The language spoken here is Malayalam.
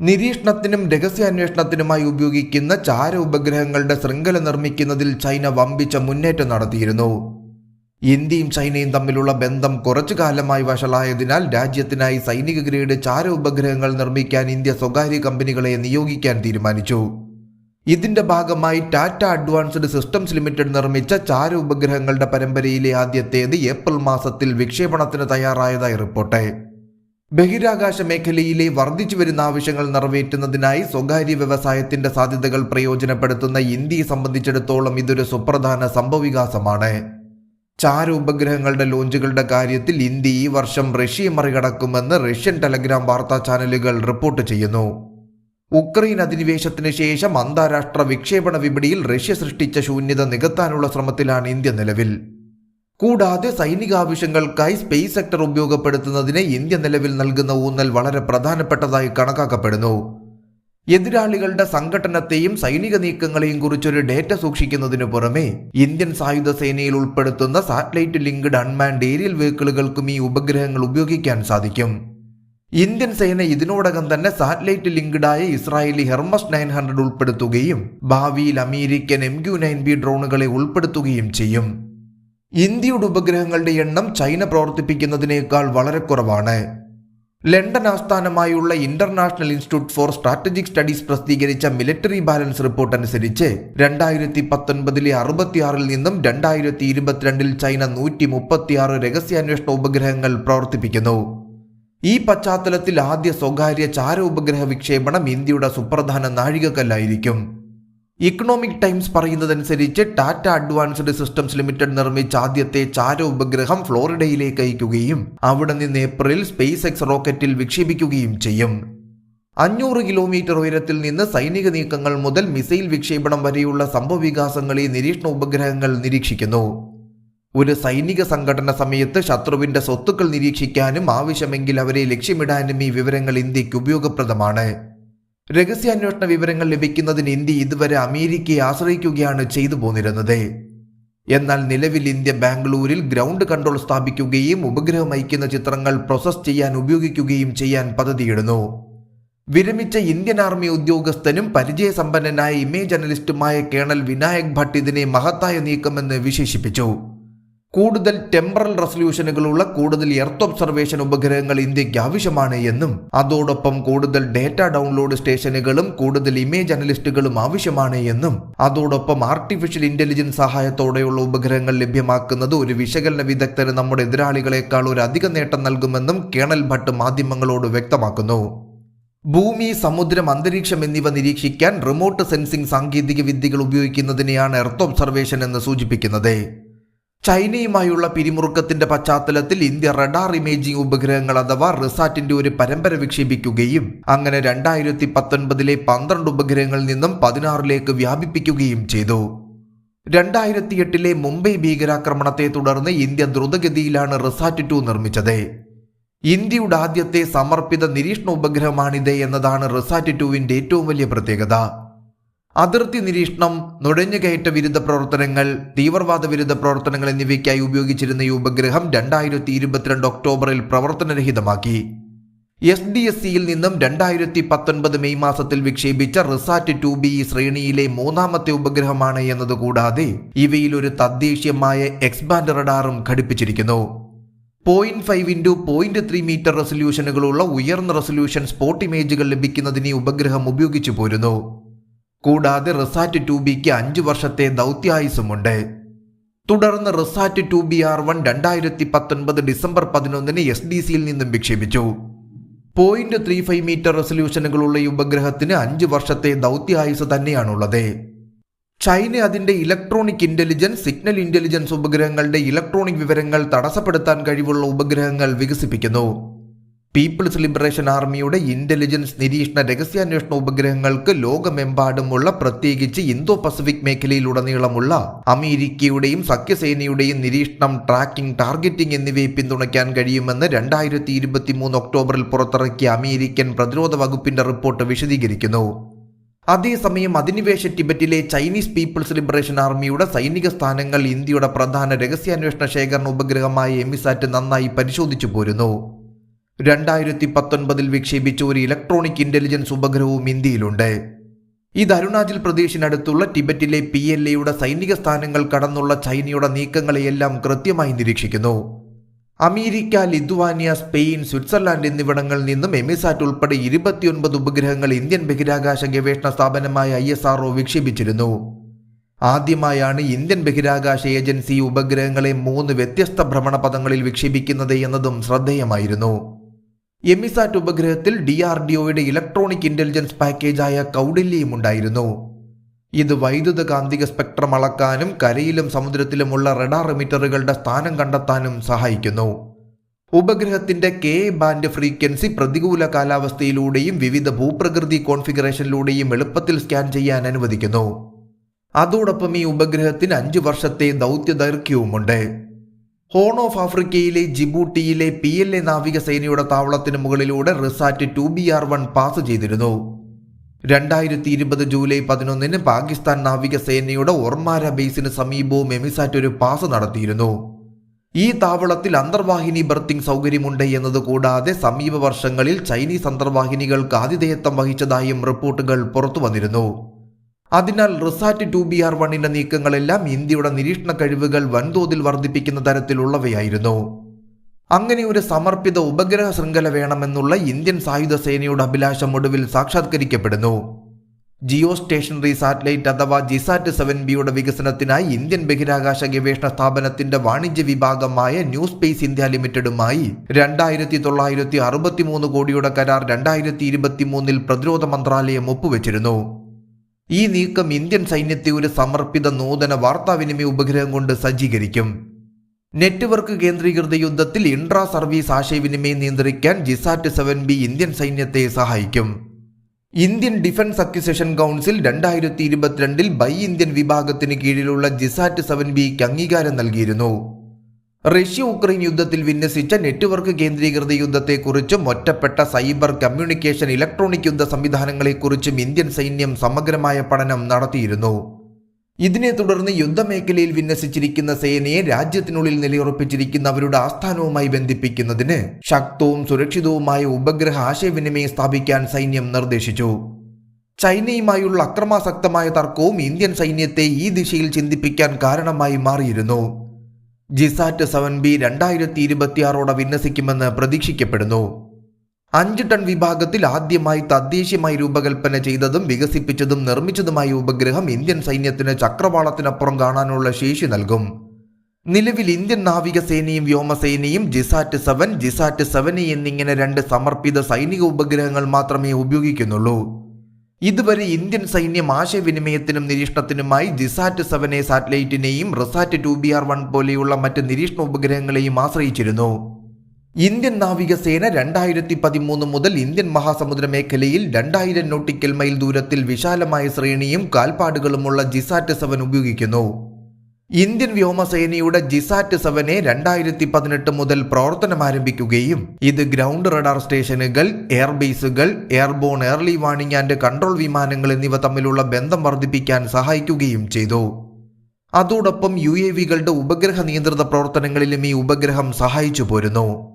നിരീക്ഷണത്തിനും രഹസ്യാന്വേഷണത്തിനുമായി ഉപയോഗിക്കുന്ന ചാര ഉപഗ്രഹങ്ങളുടെ ശൃംഖല നിർമ്മിക്കുന്നതിൽ ചൈന വമ്പിച്ച മുന്നേറ്റം നടത്തിയിരുന്നു. ഇന്ത്യയും ചൈനയും തമ്മിലുള്ള ബന്ധം കുറച്ചു കാലമായി വഷളായതിനാൽ രാജ്യത്തിനായി സൈനിക ഗ്രേഡ് ചാര ഉപഗ്രഹങ്ങൾ നിർമ്മിക്കാൻ ഇന്ത്യ സ്വകാര്യ കമ്പനികളെ നിയോഗിക്കാൻ തീരുമാനിച്ചു. ഇതിന്റെ ഭാഗമായി ടാറ്റ അഡ്വാൻസ്ഡ് സിസ്റ്റംസ് ലിമിറ്റഡ് നിർമ്മിച്ച ചാര ഉപഗ്രഹങ്ങളുടെ പരമ്പരയിലെ ആദ്യത്തേത് ഏപ്രിൽ മാസത്തിൽ വിക്ഷേപണത്തിന് തയ്യാറായതായി റിപ്പോർട്ട്. ബഹിരാകാശ മേഖലയിലെ വർദ്ധിച്ചു വരുന്ന ആവശ്യങ്ങൾ നിറവേറ്റുന്നതിനായി സ്വകാര്യ വ്യവസായത്തിന്റെ സാധ്യതകൾ പ്രയോജനപ്പെടുത്തുന്ന ഇന്ത്യയെ സംബന്ധിച്ചിടത്തോളം ഇതൊരു സുപ്രധാന സംഭവവികാസമാണ്. ചാര ഉപഗ്രഹങ്ങളുടെ ലോഞ്ചുകളുടെ കാര്യത്തിൽ ഇന്ത്യ ഈ വർഷം റഷ്യയെ മറികടക്കുമെന്ന് റഷ്യൻ ടെലഗ്രാം വാർത്താ ചാനലുകൾ റിപ്പോർട്ട് ചെയ്യുന്നു. ഉക്രൈൻ അധിനിവേശത്തിന് ശേഷം അന്താരാഷ്ട്ര വിക്ഷേപണ വിപണിയിൽ റഷ്യ സൃഷ്ടിച്ച ശൂന്യത നികത്താനുള്ള ശ്രമത്തിലാണ് ഇന്ത്യ നിലവിൽ. കൂടാതെ സൈനിക ആവശ്യങ്ങൾക്കായി സ്പേസ് സെക്ടർ ഉപയോഗപ്പെടുത്തുന്നതിന് ഇന്ത്യ നിലവിൽ നൽകുന്ന ഊന്നൽ വളരെ പ്രധാനപ്പെട്ടതായി കണക്കാക്കപ്പെടുന്നു. എതിരാളികളുടെ സംഘടനത്തെയും സൈനിക നീക്കങ്ങളെയും കുറിച്ചൊരു ഡേറ്റ സൂക്ഷിക്കുന്നതിനു പുറമെ ഇന്ത്യൻ സായുധ സേനയിൽ ഉൾപ്പെടുത്തുന്ന സാറ്റലൈറ്റ് ലിങ്ക്ഡ് അൺമാൻഡ് ഏരിയൽ വെഹിക്കിളുകൾക്കും ഈ ഉപഗ്രഹങ്ങൾ ഉപയോഗിക്കാൻ സാധിക്കും. ഇന്ത്യൻ സേന ഇതിനോടകം തന്നെ സാറ്റലൈറ്റ് ലിങ്ക്ഡായ ഇസ്രായേലി ഹെർമസ് നയൻ ഹൺഡ്രഡ് ഉൾപ്പെടുത്തുകയും ഭാവിയിൽ American M Q nine B ഡ്രോണുകളെ ഉൾപ്പെടുത്തുകയും ചെയ്യും. ഇന്ത്യയുടെ ഉപഗ്രഹങ്ങളുടെ എണ്ണം ചൈന പ്രവർത്തിപ്പിക്കുന്നതിനേക്കാൾ വളരെ കുറവാണ്. ലണ്ടൻ ആസ്ഥാനമായുള്ള international institute for strategic studies പ്രസിദ്ധീകരിച്ച മിലിറ്ററി ബാലൻസ് റിപ്പോർട്ട് അനുസരിച്ച് രണ്ടായിരത്തി പത്തൊൻപതിലെ അറുപത്തിയാറിൽ നിന്നും രണ്ടായിരത്തി ഇരുപത്തിരണ്ടിൽ ചൈന നൂറ്റി മുപ്പത്തിയാറ് രഹസ്യാന്വേഷണ ഉപഗ്രഹങ്ങൾ പ്രവർത്തിപ്പിക്കുന്നു. ഈ പശ്ചാത്തലത്തിൽ ആദ്യ സ്വകാര്യ ചാര ഉപഗ്രഹ വിക്ഷേപണം ഇന്ത്യയുടെ സുപ്രധാന നാഴികക്കല്ലായിരിക്കും. ഇക്കണോമിക് ടൈംസ് പറയുന്നതനുസരിച്ച് ടാറ്റ അഡ്വാൻസ്ഡ് സിസ്റ്റംസ് ലിമിറ്റഡ് നിർമ്മിച്ച ആദ്യത്തെ ചാര ഉപഗ്രഹം ഫ്ലോറിഡയിലേക്ക് അയക്കുകയും അവിടെ നിന്ന് ഏപ്രിൽ സ്പേസ് എക്സ് റോക്കറ്റിൽ വിക്ഷേപിക്കുകയും ചെയ്യും. അഞ്ഞൂറ് കിലോമീറ്റർ ഉയരത്തിൽ നിന്ന് സൈനിക നീക്കങ്ങൾ മുതൽ മിസൈൽ വിക്ഷേപണം വരെയുള്ള സംഭവവികാസങ്ങളെ നിരീക്ഷണ ഉപഗ്രഹങ്ങൾ നിരീക്ഷിക്കുന്നു. ഒരു സൈനിക സംഘടന സമയത്ത് ശത്രുവിന്റെ സ്വത്തുക്കൾ നിരീക്ഷിക്കാനും ആവശ്യമെങ്കിൽ അവരെ ലക്ഷ്യമിടാനും ഈ വിവരങ്ങൾ ഇന്ത്യയ്ക്ക് ഉപയോഗപ്രദമാണ്. രഹസ്യാന്വേഷണ വിവരങ്ങൾ ലഭിക്കുന്നതിന് ഇന്ത്യ ഇതുവരെ അമേരിക്കയെ ആശ്രയിക്കുകയാണ് ചെയ്തു പോന്നിരുന്നത്. എന്നാൽ നിലവിൽ ഇന്ത്യ ബാംഗ്ലൂരിൽ ഗ്രൗണ്ട് കൺട്രോൾ സ്ഥാപിക്കുകയും ഉപഗ്രഹം അയക്കുന്ന ചിത്രങ്ങൾ പ്രോസസ് ചെയ്യാൻ ഉപയോഗിക്കുകയും ചെയ്യാൻ പദ്ധതിയിടുന്നു. വിരമിച്ച ഇന്ത്യൻ ആർമി ഉദ്യോഗസ്ഥനും പരിചയസമ്പന്നനായ ഇമേജ് അനലിസ്റ്റുമായ കേണൽ വിനായക് ഭട്ട് ഇതിനെ മഹത്തായ നീക്കമെന്ന് വിശേഷിപ്പിച്ചു. കൂടുതൽ ടെമ്പറൽ റെസൊല്യൂഷനുകളുള്ള കൂടുതൽ എർത്ത് ഒബ്സർവേഷൻ ഉപഗ്രഹങ്ങൾ ഇന്ത്യയ്ക്ക് ആവശ്യമാണ് എന്നും അതോടൊപ്പം കൂടുതൽ ഡേറ്റ ഡൗൺലോഡ് സ്റ്റേഷനുകളും കൂടുതൽ ഇമേജ് അനലിസ്റ്റുകളും ആവശ്യമാണ് എന്നും അതോടൊപ്പം ആർട്ടിഫിഷ്യൽ ഇന്റലിജൻസ് സഹായത്തോടെയുള്ള ഉപഗ്രഹങ്ങൾ ലഭ്യമാക്കുന്നത് ഒരു വിശകലന വിദഗ്ധന് നമ്മുടെ എതിരാളികളെക്കാൾ ഒരു അധിക നേട്ടം നൽകുമെന്നും കേണൽ ഭട്ട് മാധ്യമങ്ങളോട് വ്യക്തമാക്കുന്നു. ഭൂമി സമുദ്രം അന്തരീക്ഷം എന്നിവ നിരീക്ഷിക്കാൻ റിമോട്ട് സെൻസിംഗ് സാങ്കേതിക വിദ്യകൾ ഉപയോഗിക്കുന്നതിനെയാണ് എർത്ത് ഒബ്സർവേഷൻ എന്ന് സൂചിപ്പിക്കുന്നത്. ചൈനയുമായുള്ള പിരിമുറുക്കത്തിന്റെ പശ്ചാത്തലത്തിൽ ഇന്ത്യ റഡാർ ഇമേജിംഗ് ഉപഗ്രഹങ്ങൾ അഥവാ റിസാറ്റിന്റെ ഒരു പരമ്പര വിക്ഷേപിക്കുകയും അങ്ങനെ രണ്ടായിരത്തി പത്തൊൻപതിലെ പന്ത്രണ്ട് ഉപഗ്രഹങ്ങളിൽ നിന്നും പതിനാറിലേക്ക് വ്യാപിപ്പിക്കുകയും ചെയ്തു. രണ്ടായിരത്തി എട്ടിലെ മുംബൈ ഭീകരാക്രമണത്തെ തുടർന്ന് ഇന്ത്യ ദ്രുതഗതിയിലാണ് റിസാറ്റ് ടു നിർമ്മിച്ചത്. ഇന്ത്യയുടെ ആദ്യത്തെ സമർപ്പിത നിരീക്ഷണ ഉപഗ്രഹമാണിത് എന്നതാണ് റിസാറ്റ് ടുവിന്റെ ഏറ്റവും വലിയ പ്രത്യേകത. അതിർത്തി നിരീക്ഷണം നുഴഞ്ഞുകയറ്റ വിരുദ്ധ പ്രവർത്തനങ്ങൾ തീവ്രവാദ വിരുദ്ധ പ്രവർത്തനങ്ങൾ എന്നിവയ്ക്കായി ഉപയോഗിച്ചിരുന്ന ഈ ഉപഗ്രഹം രണ്ടായിരത്തി ഇരുപത്തിരണ്ട് ഒക്ടോബറിൽ പ്രവർത്തനരഹിതമാക്കി. എസ് ഡി എസ് സിയിൽ നിന്നും രണ്ടായിരത്തി പത്തൊൻപത് മെയ് മാസത്തിൽ വിക്ഷേപിച്ച റിസാറ്റ് ടു ബി ശ്രേണിയിലെ മൂന്നാമത്തെ ഉപഗ്രഹമാണ് എന്നതുകൂടാതെ ഇവയിൽ ഒരു തദ്ദേശീയമായ എക്സ്ബാൻഡ് റഡാറും ഘടിപ്പിച്ചിരിക്കുന്നു. Point five into point three metre റെസൊല്യൂഷനുകളുള്ള ഉയർന്ന റെസൊല്യൂഷൻ സ്പോട്ട് ഇമേജുകൾ ലഭിക്കുന്നതിന് ഉപഗ്രഹം ഉപയോഗിച്ചു പോരുന്നു. കൂടാതെ റിസാറ്റ് ടു ബിക്ക് അഞ്ച് വർഷത്തെ ദൗത്യായുസമുണ്ട്. തുടർന്ന് RISAT two B R one രണ്ടായിരത്തി പത്തൊൻപത് ഡിസംബർ പതിനൊന്നിന് എസ് ഡി സിയിൽ നിന്നും വിക്ഷേപിച്ചു. പോയിന്റ് ത്രീ ഫൈവ് മീറ്റർ റെസൊല്യൂഷനുകളുള്ള ഈ ഉപഗ്രഹത്തിന് അഞ്ച് വർഷത്തെ ദൗത്യായുസ് തന്നെയാണുള്ളത്. ചൈന അതിന്റെ ഇലക്ട്രോണിക് ഇന്റലിജൻസ് സിഗ്നൽ ഇന്റലിജൻസ് ഉപഗ്രഹങ്ങളുടെ ഇലക്ട്രോണിക് വിവരങ്ങൾ തടസ്സപ്പെടുത്താൻ കഴിവുള്ള ഉപഗ്രഹങ്ങൾ വികസിപ്പിക്കുന്നു. പീപ്പിൾസ് ലിബറേഷൻ ആർമിയുടെ ഇന്റലിജൻസ് നിരീക്ഷണ രഹസ്യാന്വേഷണ ഉപഗ്രഹങ്ങൾക്ക് ലോകമെമ്പാടുമുള്ള പ്രത്യേകിച്ച് ഇന്തോ പസഫിക് മേഖലയിലുടനീളമുള്ള അമേരിക്കയുടെയും സഖ്യസേനയുടെയും നിരീക്ഷണം ട്രാക്കിംഗ് ടാർഗറ്റിംഗ് എന്നിവയെ പിന്തുണയ്ക്കാൻ കഴിയുമെന്ന് രണ്ടായിരത്തി ഒക്ടോബറിൽ പുറത്തിറക്കിയ അമേരിക്കൻ പ്രതിരോധ വകുപ്പിന്റെ റിപ്പോർട്ട് വിശദീകരിക്കുന്നു. അതേസമയം അധിനിവേശ ടിബറ്റിലെ ചൈനീസ് പീപ്പിൾസ് ലിബറേഷൻ ആർമിയുടെ സൈനിക സ്ഥാനങ്ങൾ ഇന്ത്യയുടെ പ്രധാന രഹസ്യാന്വേഷണ ശേഖരണ ഉപഗ്രഹമായ എമിസാറ്റ് നന്നായി പരിശോധിച്ചു പോരുന്നു. രണ്ടായിരത്തി പത്തൊൻപതിൽ വിക്ഷേപിച്ച ഒരു ഇലക്ട്രോണിക് ഇന്റലിജൻസ് ഉപഗ്രഹവും ഇന്ത്യയിലുണ്ട്. ഇത് അരുണാചൽ പ്രദേശിനടുത്തുള്ള ടിബറ്റിലെ പി എൽ എയുടെ സൈനിക സ്ഥാനങ്ങൾ കടന്നുള്ള ചൈനയുടെ നീക്കങ്ങളെയെല്ലാം കൃത്യമായി നിരീക്ഷിക്കുന്നു. അമേരിക്ക ലിത്വാനിയ സ്പെയിൻ സ്വിറ്റ്സർലാൻഡ് എന്നിവിടങ്ങളിൽ നിന്നും എമിസാറ്റ് ഉൾപ്പെടെ ഇരുപത്തിയൊൻപത് ഉപഗ്രഹങ്ങൾ ഇന്ത്യൻ ബഹിരാകാശ ഗവേഷണ സ്ഥാപനമായ ഐ എസ് ആർഒ വിക്ഷേപിച്ചിരുന്നു. ആദ്യമായാണ് ഇന്ത്യൻ ബഹിരാകാശ ഏജൻസി ഉപഗ്രഹങ്ങളെ മൂന്ന് വ്യത്യസ്ത ഭ്രമണപഥങ്ങളിൽ വിക്ഷേപിക്കുന്നത് എന്നതും ശ്രദ്ധേയമായിരുന്നു. എമിസാറ്റ് ഉപഗ്രഹത്തിൽ ഡി ആർ ഡി ഒയുടെ ഇലക്ട്രോണിക് ഇന്റലിജൻസ് പാക്കേജായ കൗഡില്യയും ഉണ്ടായിരുന്നു. ഇത് വൈദ്യുത കാന്തിക സ്പെക്ട്രം അളക്കാനും കരയിലും സമുദ്രത്തിലുമുള്ള റഡാർ എമിറ്ററുകളുടെ സ്ഥാനം കണ്ടെത്താനും സഹായിക്കുന്നു. ഉപഗ്രഹത്തിന്റെ കെ ബാൻഡ് ഫ്രീക്വൻസി പ്രതികൂല കാലാവസ്ഥയിലൂടെയും വിവിധ ഭൂപ്രകൃതി കോൺഫിഗറേഷനിലൂടെയും എളുപ്പത്തിൽ സ്കാൻ ചെയ്യാൻ അനുവദിക്കുന്നു. അതോടൊപ്പം ഈ ഉപഗ്രഹത്തിന് അഞ്ചു വർഷത്തെ ദൗത്യ ദൈർഘ്യവുമുണ്ട് ഹോൺ ഓഫ് ആഫ്രിക്കയിലെ ജിബൂട്ടിയിലെ പി എൽ എ നാവികസേനയുടെ താവളത്തിന് മുകളിലൂടെ RISAT two B R one pass ചെയ്തിരുന്നു. രണ്ടായിരത്തി ഇരുപത് ജൂലൈ പതിനൊന്നിന് പാകിസ്ഥാൻ നാവികസേനയുടെ ഒർമാര ബേസിന് സമീപവും എമിസാറ്റ് ഒരു പാസ് നടത്തിയിരുന്നു. ഈ താവളത്തിൽ അന്തർവാഹിനി ബർത്തിംഗ് സൗകര്യമുണ്ട് എന്നത് കൂടാതെ സമീപ വർഷങ്ങളിൽ ചൈനീസ് അന്തർവാഹിനികൾക്ക് ആതിഥേയത്വം വഹിച്ചതായും റിപ്പോർട്ടുകൾ പുറത്തു വന്നിരുന്നു അതിനാൽ റിസാറ്റ് ടു ബി ആർ വണ്ണിന്റെ നീക്കങ്ങളെല്ലാം ഇന്ത്യയുടെ നിരീക്ഷണ കഴിവുകൾ വൻതോതിൽ വർദ്ധിപ്പിക്കുന്ന തരത്തിലുള്ളവയായിരുന്നു. അങ്ങനെ ഒരു സമർപ്പിത ഉപഗ്രഹ ശൃംഖല വേണമെന്നുള്ള ഇന്ത്യൻ സായുധ സേനയുടെ അഭിലാഷം ഒടുവിൽ സാക്ഷാത്കരിക്കപ്പെടുന്നു. ജിയോ സ്റ്റേഷനറി സാറ്റലൈറ്റ് അഥവാ ജിസാറ്റ് സെവൻ ബിയുടെ വികസനത്തിനായി ഇന്ത്യൻ ബഹിരാകാശ ഗവേഷണ സ്ഥാപനത്തിന്റെ വാണിജ്യ വിഭാഗമായ ന്യൂ സ്പേസ് ഇന്ത്യ ലിമിറ്റഡുമായി രണ്ടായിരത്തി തൊള്ളായിരത്തി അറുപത്തിമൂന്ന് കോടിയുടെ കരാർ രണ്ടായിരത്തി ഇരുപത്തിമൂന്നിൽ പ്രതിരോധ മന്ത്രാലയം ഒപ്പുവെച്ചിരുന്നു. ഈ നീക്കം ഇന്ത്യൻ സൈന്യത്തെ ഒരു സമർപ്പിത നൂതന വാർത്താവിനിമയ ഉപഗ്രഹം കൊണ്ട് സജ്ജീകരിക്കും. നെറ്റ്വർക്ക് കേന്ദ്രീകൃത യുദ്ധത്തിൽ ഇൻട്രാ സർവീസ് ആശയവിനിമയം നിയന്ത്രിക്കാൻ ജിസാറ്റ് സെവൻ ബി ഇന്ത്യൻ സൈന്യത്തെ സഹായിക്കും. ഇന്ത്യൻ ഡിഫൻസ് അക്വിസിഷൻ കൗൺസിൽ രണ്ടായിരത്തി ഇരുപത്തിരണ്ടിൽ ബൈ ഇന്ത്യൻ വിഭാഗത്തിന് കീഴിലുള്ള ജിസാറ്റ് സെവൻ ബിക്ക് അംഗീകാരം നൽകിയിരുന്നു. റഷ്യ ഉക്രൈൻ യുദ്ധത്തിൽ വിന്യസിച്ച നെറ്റ്വർക്ക് കേന്ദ്രീകൃത യുദ്ധത്തെക്കുറിച്ചും ഒറ്റപ്പെട്ട സൈബർ കമ്മ്യൂണിക്കേഷൻ ഇലക്ട്രോണിക് യുദ്ധ സംവിധാനങ്ങളെക്കുറിച്ചും ഇന്ത്യൻ സൈന്യം സമഗ്രമായ പഠനം നടത്തിയിരുന്നു. ഇതിനെ തുടർന്ന് യുദ്ധമേഖലയിൽ വിന്യസിച്ചിരിക്കുന്ന സേനയെ രാജ്യത്തിനുള്ളിൽ നിലയുറപ്പിച്ചിരിക്കുന്ന അവരുടെ ആസ്ഥാനവുമായി ബന്ധിപ്പിക്കുന്നതിന് ശക്തവും സുരക്ഷിതവുമായ ഉപഗ്രഹ ആശയവിനിമയം സ്ഥാപിക്കാൻ സൈന്യം നിർദ്ദേശിച്ചു. ചൈനയുമായുള്ള അക്രമാസക്തമായ തർക്കവും ഇന്ത്യൻ സൈന്യത്തെ ഈ ദിശയിൽ ചിന്തിപ്പിക്കാൻ കാരണമായി മാറിയിരുന്നു. ജിസാറ്റ് സെവൻ ബി രണ്ടായിരത്തി ഇരുപത്തിയാറോടെ വിന്യസിക്കുമെന്ന് പ്രതീക്ഷിക്കപ്പെടുന്നു. അഞ്ച് ടൺ വിഭാഗത്തിൽ ആദ്യമായി തദ്ദേശീയമായി രൂപകൽപ്പന ചെയ്തതും വികസിപ്പിച്ചതും നിർമ്മിച്ചതുമായ ഉപഗ്രഹം ഇന്ത്യൻ സൈന്യത്തിന് ചക്രവാളത്തിനപ്പുറം കാണാനുള്ള ശേഷി നൽകും. നിലവിൽ ഇന്ത്യൻ നാവികസേനയും വ്യോമസേനയും ജിസാറ്റ് സെവൻ ജിസാറ്റ് സെവൻ എന്നിങ്ങനെ രണ്ട് സമർപ്പിത സൈനിക ഉപഗ്രഹങ്ങൾ മാത്രമേ ഉപയോഗിക്കുന്നുള്ളൂ. ഇതുവരെ ഇന്ത്യൻ സൈന്യം ആശയവിനിമയത്തിനും നിരീക്ഷണത്തിനുമായി GSAT seven A സാറ്റലൈറ്റിനെയും RISAT two B R one പോലെയുള്ള മറ്റ് നിരീക്ഷണ ഉപഗ്രഹങ്ങളെയും ആശ്രയിച്ചിരുന്നു. ഇന്ത്യൻ നാവികസേന രണ്ടായിരത്തി പതിമൂന്ന് മുതൽ ഇന്ത്യൻ മഹാസമുദ്ര മേഖലയിൽ രണ്ടായിരം നോട്ടിക്കൽ മൈൽ ദൂരത്തിൽ വിശാലമായ ശ്രേണിയും കാൽപ്പാടുകളുമുള്ള ജിസാറ്റ് സെവൻ ഉപയോഗിക്കുന്നു. ഇന്ത്യൻ വ്യോമസേനയുടെ ജിസാറ്റ് സെവനെ രണ്ടായിരത്തി പതിനെട്ട് മുതൽ പ്രവർത്തനം ആരംഭിക്കുകയും ഇത് ഗ്രൗണ്ട് റഡാർ സ്റ്റേഷനുകൾ എയർബേസുകൾ airborne early warning and control വിമാനങ്ങൾ എന്നിവ തമ്മിലുള്ള ബന്ധം വർദ്ധിപ്പിക്കാൻ സഹായിക്കുകയും ചെയ്തു. അതോടൊപ്പം യു എ വികളുടെ ഉപഗ്രഹ നിയന്ത്രിത പ്രവർത്തനങ്ങളിലും ഈ ഉപഗ്രഹം സഹായിച്ചു പോരുന്നു.